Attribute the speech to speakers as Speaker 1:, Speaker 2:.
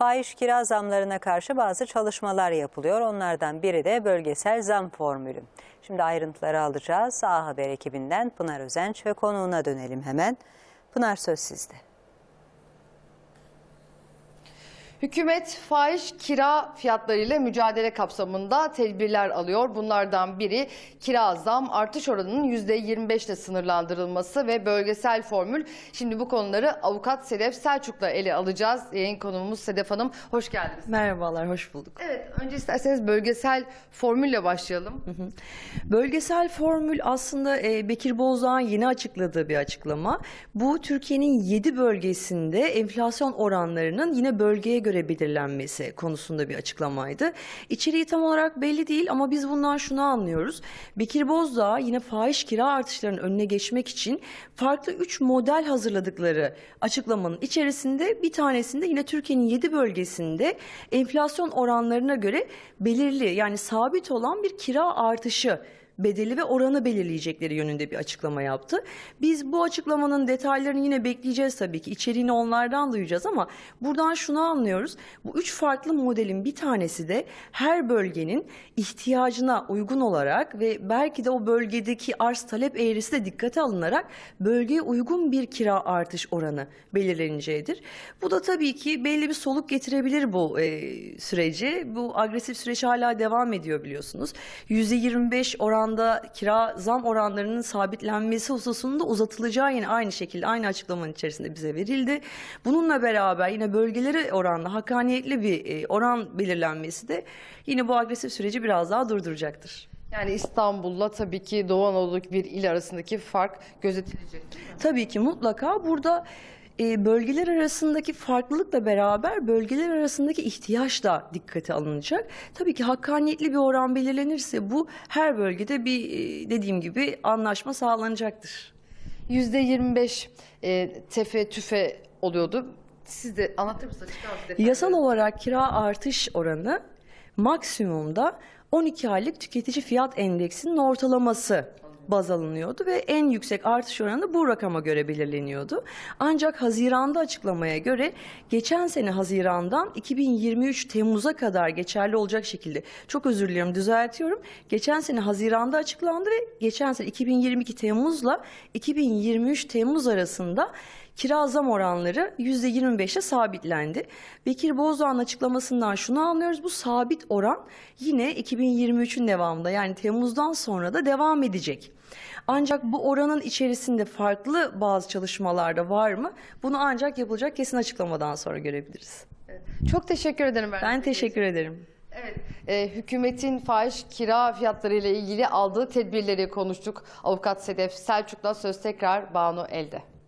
Speaker 1: Fahiş kira zamlarına karşı bazı çalışmalar yapılıyor. Onlardan biri de bölgesel zam formülü. Şimdi ayrıntıları alacağız. A Haber ekibinden Pınar Özenç ve konuğuna dönelim hemen. Pınar söz sizde.
Speaker 2: Hükümet fahiş kira fiyatlarıyla mücadele kapsamında tedbirler alıyor. Bunlardan biri kira zam artış oranının %25 ile sınırlandırılması ve bölgesel formül. Şimdi bu konuları avukat Sedef Selçuk'la ele alacağız. Yayın konuğumuz Sedef Hanım. Hoş geldiniz.
Speaker 3: Merhabalar, hoş bulduk.
Speaker 2: Evet, önce isterseniz bölgesel formülle başlayalım.
Speaker 3: Bölgesel formül aslında e, Bekir Bozdağ'ın yeni açıkladığı bir açıklama. Bu Türkiye'nin 7 bölgesinde enflasyon oranlarının yine bölgeye göre belirlenmesi konusunda bir açıklamaydı. İçeriği tam olarak belli değil ama biz bundan şunu anlıyoruz. Bekir Bozdağ yine fahiş kira artışlarının önüne geçmek için farklı 3 model hazırladıkları açıklamanın içerisinde bir tanesinde yine Türkiye'nin 7 bölgesinde enflasyon oranlarına göre belirli yani sabit olan bir kira artışı bedeli ve oranı belirleyecekleri yönünde bir açıklama yaptı. Biz bu açıklamanın detaylarını yine bekleyeceğiz tabii ki. İçeriğini onlardan duyacağız ama buradan şunu anlıyoruz. Bu üç farklı modelin bir tanesi de her bölgenin ihtiyacına uygun olarak ve belki de o bölgedeki arz talep eğrisi de dikkate alınarak bölgeye uygun bir kira artış oranı belirleneceğidir. Bu da tabii ki belli bir soluk getirebilir bu e, süreci. Bu agresif süreç hala devam ediyor biliyorsunuz. %25 oranda kira zam oranlarının sabitlenmesi hususunda uzatılacağı yine aynı şekilde aynı açıklamanın içerisinde bize verildi. Bununla beraber yine bölgeleri oranda hakkaniyetli bir e, oran belirlenmesi de yine bu agresif süreci biraz daha durduracaktır.
Speaker 2: Yani İstanbul'la tabii ki Doğu Anadolu'daki bir il arasındaki fark gözetilecek.
Speaker 3: Tabii ki mutlaka burada e, bölgeler arasındaki farklılıkla beraber bölgeler arasındaki ihtiyaç da dikkate alınacak. Tabii ki hakkaniyetli bir oran belirlenirse bu her bölgede bir e, dediğim gibi anlaşma sağlanacaktır.
Speaker 2: %25 e, tefe tüfe oluyordu. Siz de anlatır mısınız?
Speaker 3: Yasal olarak kira artış oranı maksimumda 12 aylık tüketici fiyat endeksinin ortalaması baz alınıyordu ve en yüksek artış oranı bu rakama göre belirleniyordu. Ancak Haziran'da açıklamaya göre geçen sene Haziran'dan 2023 Temmuz'a kadar geçerli olacak şekilde çok özür diliyorum düzeltiyorum. Geçen sene Haziran'da açıklandı ve geçen sene 2022 Temmuz'la 2023 Temmuz arasında kira zam oranları %25'e sabitlendi. Bekir Bozdağ'ın açıklamasından şunu anlıyoruz. Bu sabit oran yine 2023'ün devamında yani Temmuz'dan sonra da devam edecek. Ancak bu oranın içerisinde farklı bazı çalışmalarda var mı? Bunu ancak yapılacak kesin açıklamadan sonra görebiliriz.
Speaker 2: Çok teşekkür ederim.
Speaker 3: Ben teşekkür ederim.
Speaker 2: Evet, e, hükümetin fahiş kira fiyatları ile ilgili aldığı tedbirleri konuştuk. Avukat Sedef Selçuk'la söz tekrar Banu Elde.